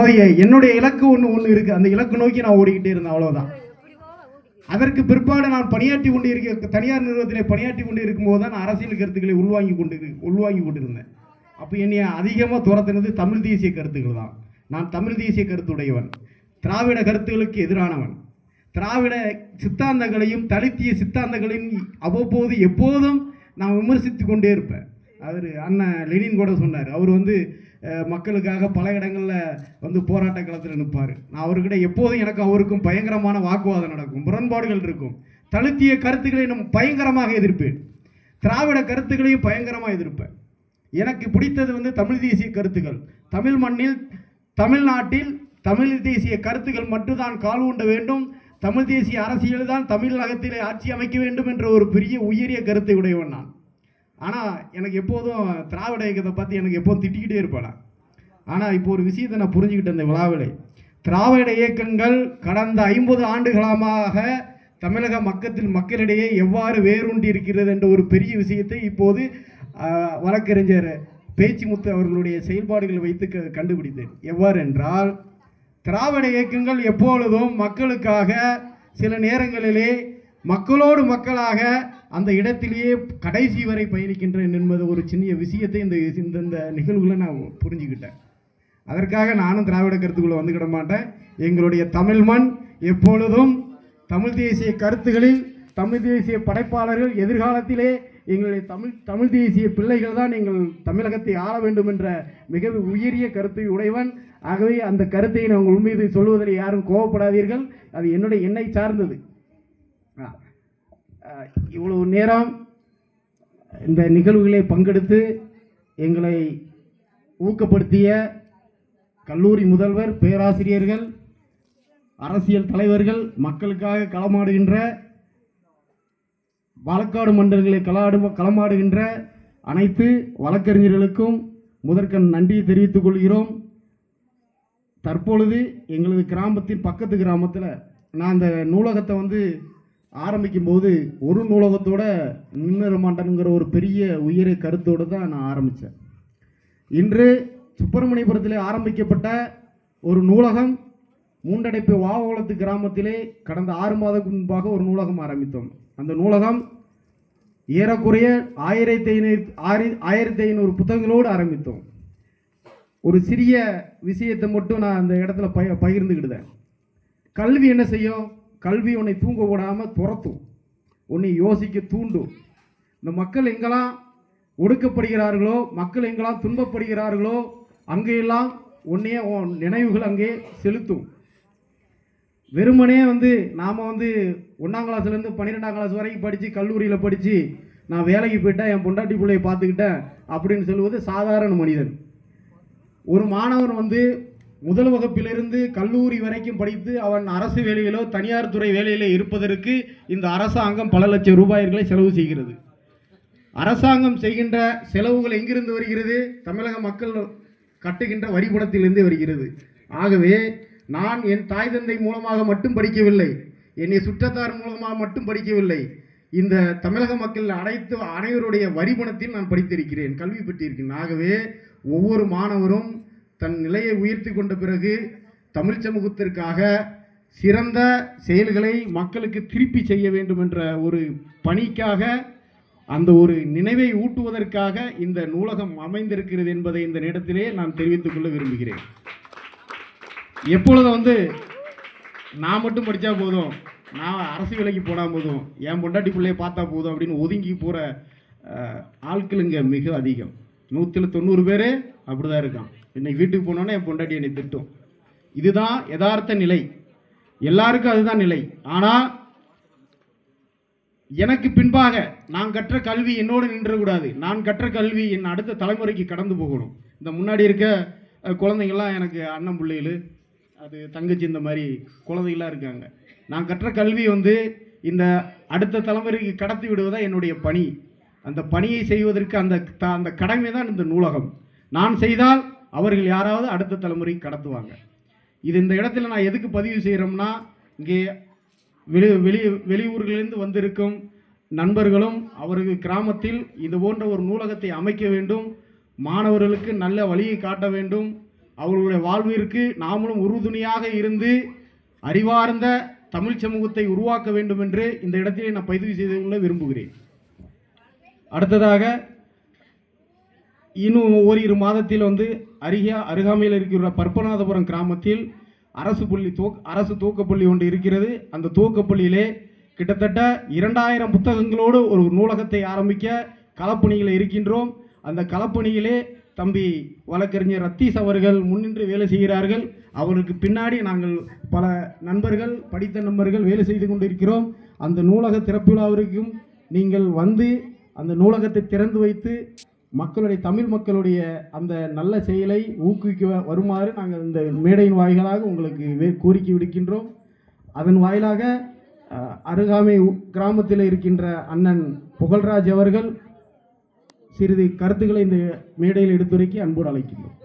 போதிய என்னுடைய இலக்கு ஒன்று ஒன்று இருக்குது அந்த இலக்கு நோக்கி நான் ஓடிக்கிட்டே இருந்தேன் அவ்வளோதான் அதற்கு பிற்பாடு நான் பணியாற்றி கொண்டு இருக்க தனியார் நிறுவனத்திலே பணியாற்றி கொண்டு இருக்கும்போது தான் நான் அரசியல் கருத்துக்களை உள்வாங்கி கொண்டு உள்வாங்கி கொண்டிருந்தேன். அப்போ என்னை அதிகமாக துரத்துனது தமிழ் தேசிய கருத்துக்கள் தான். நான் தமிழ் தேசிய கருத்துடையவன். திராவிட கருத்துகளுக்கு எதிரானவன். திராவிட சித்தாந்தங்களையும் தலித்திய சித்தாந்தங்களையும் அவ்வப்போது எப்போதும் நான் விமர்சித்து கொண்டே இருப்பேன். அவர் அண்ணன் லெனின் கூட சொன்னார். அவர் வந்து மக்களுக்காக பல இடங்களில் வந்து போராட்ட களத்தில் நிற்பார். நான் அவர்கிட்ட எப்போதும் எனக்கு அவருக்கும் பயங்கரமான வாக்குவாதம் நடக்கும். முரண்பாடுகள் இருக்கும். தழுத்திய கருத்துக்களை நான் பயங்கரமாக எதிர்ப்பேன். திராவிட கருத்துக்களையும் பயங்கரமாக எதிர்ப்பேன். எனக்கு பிடித்தது வந்து தமிழ் தேசிய கருத்துக்கள். தமிழ் மண்ணில் தமிழ்நாட்டில் தமிழ் தேசிய கருத்துக்கள் மட்டும்தான் கால் ஊண்ட வேண்டும். தமிழ் தேசிய அரசியல் தான் தமிழகத்திலே ஆட்சி அமைக்க வேண்டும் என்ற ஒரு பெரிய உயரிய கருத்தை உடையவன் நான். ஆனால் எனக்கு எப்போதும் திராவிட இயக்கத்தை பற்றி எனக்கு எப்போதும் திட்டிக்கிட்டே இருப்பேன் ஆனால் இப்போ ஒரு விஷயத்தை நான் புரிஞ்சுக்கிட்டேன் இந்த விழாவிலே. திராவிட இயக்கங்கள் கடந்த ஐம்பது ஆண்டுகளாக தமிழக மக்கத்தில் மக்களிடையே எவ்வாறு வேரூண்டி இருக்கிறது என்ற ஒரு பெரிய விஷயத்தை இப்போது வழக்கறிஞர் பேச்சுமுத்து அவர்களுடைய செயல்பாடுகளை வைத்து க- கண்டுபிடித்தேன். எவ்வாறு என்றால் திராவிட இயக்கங்கள் எப்பொழுதும் மக்களுக்காக சில நேரங்களிலே மக்களோடு மக்களாக அந்த இடத்திலேயே கடைசி வரை பயணிக்கின்றேன் என்பது ஒரு சின்ன விஷயத்தை இந்த இந்த இந்த நிகழ்வுகளை நான் புரிஞ்சுக்கிட்டேன். அதற்காக நானும் திராவிட கருத்துக்குள்ளே வந்துக்கிட மாட்டேன். எங்களுடைய தமிழ் மண் எப்பொழுதும் தமிழ் தேசிய கருத்துகளில் தமிழ் தேசிய படைப்பாளர்கள் எதிர்காலத்திலே எங்களுடைய தமிழ் தமிழ் தேசிய பிள்ளைகள் தான் எங்கள் தமிழகத்தை ஆள வேண்டும் என்ற மிக உயரிய கருத்தை உடையவன். ஆகவே அந்த கருத்தை நான் உங்கள் மீது சொல்வதில் யாரும் கோவப்படாதீர்கள். அது என்னுடைய எண்ணை சார்ந்தது. இவ்வளவு நேரம் இந்த நிகழ்வுகளை பங்கெடுத்து எங்களை ஊக்கப்படுத்திய கல்லூரி முதல்வர் பேராசிரியர்கள் அரசியல் தலைவர்கள் மக்களுக்காக களமாடுகின்ற பாலக்காடு மண்டலங்களை களமாடு களமாடுகின்ற அனைத்து வழக்கறிஞர்களுக்கும் முதற்கண் நன்றியை தெரிவித்துக் கொள்கிறோம். தற்பொழுது எங்களது கிராமத்தின் பக்கத்து கிராமத்தில் நான் அந்த நூலகத்தை வந்து ஆரம்பிக்கும் போது ஒரு நூலகத்தோட முன்னேற மாட்டேனுங்கிற ஒரு பெரிய உயரிய கருத்தோடு தான் நான் ஆரம்பித்தேன் இன்று சுப்பிரமணியபுரத்தில் ஆரம்பிக்கப்பட்ட ஒரு நூலகம் மூண்டடைப்பு வாவகுளத்து கிராமத்திலே கடந்த ஆறு மாதத்துக்கு முன்பாக ஒரு நூலகம் ஆரம்பித்தோம். அந்த நூலகம் ஏறக்குறைய ஆயிரத்தி ஐநூறு ஆயிர ஆயிரத்தி ஐநூறு புத்தகங்களோடு ஆரம்பித்தோம். ஒரு சிறிய விஷயத்தை மட்டும் நான் அந்த இடத்துல பய பகிர்ந்துக்கிடுதேன் கல்வி என்ன செய்யும்? கல்வி உன்னை தூங்க விடாமல் துரத்தும். உன்னை யோசிக்க தூண்டும். இந்த மக்கள் எங்கெல்லாம் ஒடுக்கப்படுகிறார்களோ மக்கள் எங்கெல்லாம் துன்பப்படுகிறார்களோ அங்கேயெல்லாம் உன்னையே உன் நினைவுகள் அங்கே செலுத்தும். வெறுமனே வந்து நாம் வந்து ஒன்றாம் கிளாஸ்லேருந்து பன்னிரெண்டாம் கிளாஸ் வரைக்கும் படித்து கல்லூரியில் படித்து நான் வேலைக்கு போயிட்டேன் என் பொண்டாட்டி பிள்ளையை பார்த்துக்கிட்டேன் அப்படின்னு சொல்லுவது சாதாரண மனிதன். ஒரு மாணவன் வந்து முதல் வகுப்பிலிருந்து கல்லூரி வரைக்கும் படித்து அவன் அரசு வேலையிலோ தனியார் துறை வேலையிலோ இருப்பதற்கு இந்த அரசாங்கம் பல லட்சம் ரூபாய்களை செலவு செய்கிறது. அரசாங்கம் செய்கின்ற செலவுகள் எங்கிருந்து வருகிறது? தமிழக மக்கள் கட்டுகின்ற வரிபடத்திலிருந்து வருகிறது. ஆகவே நான் என் தாய் தந்தை மூலமாக மட்டும் படிக்கவில்லை என்னை சுற்றத்தார் மூலமாக மட்டும் படிக்கவில்லை இந்த தமிழக மக்கள் அனைத்து அனைவருடைய வரிபணத்தில் நான் படித்திருக்கிறேன் கல்வி பெற்றிருக்கிறேன் ஆகவே ஒவ்வொரு மாணவரும் தன் நிலையை உயர்த்தி கொண்ட பிறகு தமிழ் சமூகத்திற்காக சிறந்த செயல்களை மக்களுக்கு திருப்பி செய்ய வேண்டும் என்ற ஒரு பணிக்காக அந்த ஒரு நினைவை ஊட்டுவதற்காக இந்த நூலகம் அமைந்திருக்கிறது என்பதை இந்த நேரத்திலே நான் தெரிவித்துக் கொள்ள விரும்புகிறேன். எப்பொழுதும் வந்து நான் மட்டும் படித்தா போதும் நான் அரசு வேலைக்கு போனால் போதும் என் பொண்டாட்டி பிள்ளைய பார்த்தா போதும் அப்படின்னு ஒதுங்கி போகிற ஆட்கள் இங்கே மிக அதிகம். நூற்றில் தொண்ணூறு பேர் அப்படி தான் இருக்கான் இன்னைக்கு வீட்டுக்கு போனோன்னே என் பொண்டாட்டி என்னை திட்டும். இதுதான் யதார்த்த நிலை. எல்லாருக்கும் அதுதான் நிலை. ஆனால் எனக்கு பின்பாக நான் கற்ற கல்வி என்னோடு நின்றக்கூடாது நான் கற்ற கல்வி என் அடுத்த தலைமுறைக்கு கடந்து போகணும். இந்த முன்னாடி இருக்க குழந்தைங்கள்லாம் எனக்கு அண்ணன் பிள்ளைகள் அது தங்கச்சி இந்த மாதிரி குழந்தைகளாக இருக்காங்க. நான் கற்ற கல்வி வந்து இந்த அடுத்த தலைமுறைக்கு கடத்தி விடுவதா என்னுடைய பணி. அந்த பணியை செய்வதற்கு அந்த த- அந்த கடமை தான் இந்த நூலகம். நான் செய்தால் அவர்கள் யாராவது அடுத்த தலைமுறைக்கு கடத்துவாங்க. இது இந்த இடத்துல நான் எதுக்கு பதிவு செய்கிறோம்னா இங்கே வெளி வெளி வெளியூர்களிலிருந்து வந்திருக்கும் நண்பர்களும் அவர்கள் கிராமத்தில் இது போன்ற ஒரு நூலகத்தை அமைக்க வேண்டும். மாணவர்களுக்கு நல்ல வழியை காட்ட வேண்டும். அவர்களுடைய வாழ்விற்கு நாமளும் உறுதுணையாக இருந்து அறிவார்ந்த தமிழ் சமூகத்தை உருவாக்க வேண்டும் என்று இந்த இடத்திலே நான் பதிவு செய்து கொள்ள விரும்புகிறேன். அடுத்ததாக இன்னும் ஓரிரு மாதத்தில் வந்து அருகே அருகாமையில் இருக்கிற பற்பநாதபுரம் கிராமத்தில் அரசு பள்ளி துவக் அரசு தூக்கப்பள்ளி ஒன்று இருக்கிறது. அந்த துவக்கப்பள்ளியிலே கிட்டத்தட்ட இரண்டாயிரம் புத்தகங்களோடு ஒரு நூலகத்தை ஆரம்பிக்க களப்பணியில் இருக்கின்றோம். அந்த களப்பணியிலே தம்பி வழக்கறிஞர் ரத்தீஸ் அவர்கள் முன்னின்று வேலை செய்கிறார்கள். அவருக்கு பின்னாடி நாங்கள் பல நண்பர்கள் படித்த நண்பர்கள் வேலை செய்து கொண்டிருக்கிறோம். அந்த நூலக திறப்பு விழாவிற்கும் நீங்கள் வந்து அந்த நூலகத்தை திறந்து வைத்து மக்களுடைய தமிழ் மக்களுடைய அந்த நல்ல செயலை ஊக்குவிக்க வருமாறு நாங்கள் இந்த மேடையின் வாயிலாக உங்களுக்கு வே- கோரிக்கை விடுக்கின்றோம். அதன் வாயிலாக அருகாமை கிராமத்தில் இருக்கின்ற அண்ணன் புகழ்ராஜ் அவர்கள் சிறிது கருத்துக்களை இந்த மேடையில் எடுத்துரைக்கி அன்போடு அழைக்கின்றோம்.